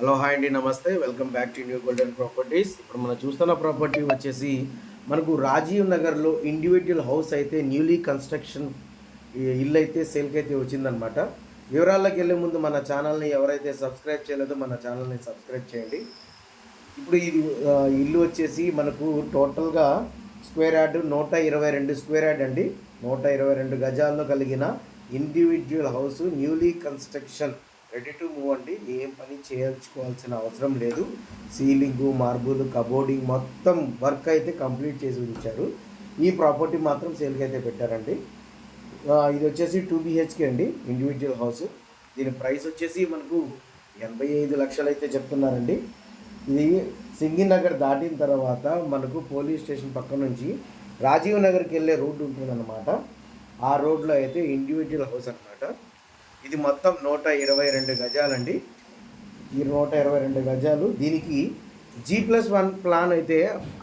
Hello hi అండి నమస్తే. Welcome back to new golden properties. ఇప్పుడు మనం చూస్తున్న ప్రాపర్టీ వచ్చేసి మనకు రాజీవ్ నగర్లో ఇండివిజువల్ హౌస్ అయితే న్యూలీ కన్స్ట్రక్షన్ ఇల్లు అయితే సేల్కి అయితే వచ్చిందనమాట వివరాల్లోకి వెళ్ళే ముందు మన ఛానల్ని ఎవరైతే సబ్స్క్రైబ్ చేయలేదో మన ఛానల్ని సబ్స్క్రైబ్ చేయండి. ఇప్పుడు ఇది ఇల్లు వచ్చేసి మనకు టోటల్గా స్క్వేర్ యార్డ్ నూట ఇరవై రెండు స్క్వేర్ యార్డ్ అండి. నూట ఇరవై రెండు గజాల్లో కలిగిన individual house newly construction ready to move అండి. ఏం పని చేయించుకోవాల్సిన అవసరం లేదు. సీలింగ్ మార్బుల్ కబోర్డింగ్ మొత్తం వర్క్ అయితే కంప్లీట్ చేసి ఉంచారు. ఈ ప్రాపర్టీ మాత్రం సేల్కి అయితే పెట్టారండి. ఇది వచ్చేసి టూ బిహెచ్కే అండి ఇండివిజువల్ హౌస్ దీని ప్రైస్ వచ్చేసి మనకు ఎనభై ఐదు లక్షలు అయితే చెప్తున్నారండి. ఇది సింగినగర్ దాటిన తర్వాత మనకు పోలీస్ స్టేషన్ పక్క నుంచి రాజీవ్ నగర్కి వెళ్ళే రోడ్డు ఉంటుందన్నమాట. ఆ రోడ్లో అయితే ఇండివిజువల్ హౌస్ అన్నమాట. ఇది మొత్తం నూట ఇరవై రెండు గజాలండి. ఈ నూట ఇరవై రెండు గజాలు. దీనికి జీ ప్లస్ వన్ ప్లాన్ అయితే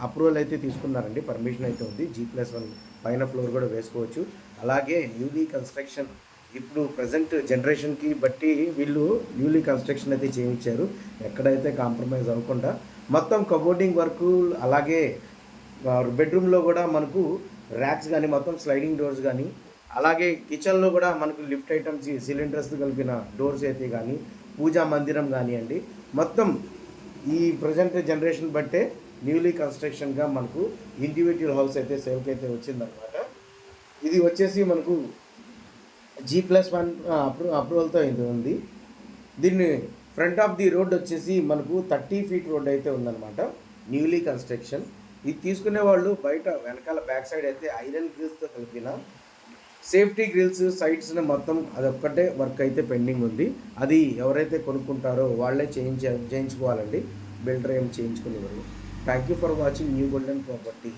అప్రూవల్ అయితే తీసుకున్నారండి. పర్మిషన్ అయితే ఉంది. జీ ప్లస్ వన్ పైన ఫ్లోర్ కూడా వేసుకోవచ్చు. అలాగే న్యూలీ కన్స్ట్రక్షన్ ఇప్పుడు ప్రజెంట్ జనరేషన్కి బట్టి వీళ్ళు న్యూలీ కన్స్ట్రక్షన్ అయితే చేయించారు. ఎక్కడైతే కాంప్రమైజ్ అవ్వకుండా మొత్తం కబోర్డింగ్ వర్క్ అలాగే బెడ్రూమ్లో కూడా మనకు ర్యాక్స్ కానీ మొత్తం స్లైడింగ్ డోర్స్ కానీ అలాగే కిచెన్లో కూడా మనకు లిఫ్ట్ ఐటమ్స్ సిలిండర్స్ కలిపిన డోర్స్ అయితే కానీ పూజా మందిరం కానివ్వండి మొత్తం ఈ ప్రజెంట్ జనరేషన్ బట్టే న్యూలీ కన్స్ట్రక్షన్గా మనకు ఇండివిజువల్ హౌస్ అయితే సేల్కి అయితే వచ్చిందనమాట ఇది వచ్చేసి మనకు జీ ప్లస్ వన్ అప్రూ అప్రూవల్తో ఇది ఉంది. దీన్ని ఫ్రంట్ ఆఫ్ ది రోడ్ వచ్చేసి మనకు థర్టీ ఫీట్ రోడ్ అయితే ఉందన్నమాట న్యూలీ కన్స్ట్రక్షన్ ఇది తీసుకునే వాళ్ళు బయట వెనకాల బ్యాక్ సైడ్ అయితే ఐరన్ గ్రిల్స్తో కలిపిన సేఫ్టీ గ్రిల్స్ సైట్స్ని మొత్తం అదొక్కటే వర్క్ అయితే పెండింగ్ ఉంది. అది ఎవరైతే కొనుక్కుంటారో వాళ్ళే చేయించ చేయించుకోవాలండి. బిల్డర్ ఏం చేయించుకునేవారు thank you for watching new golden property.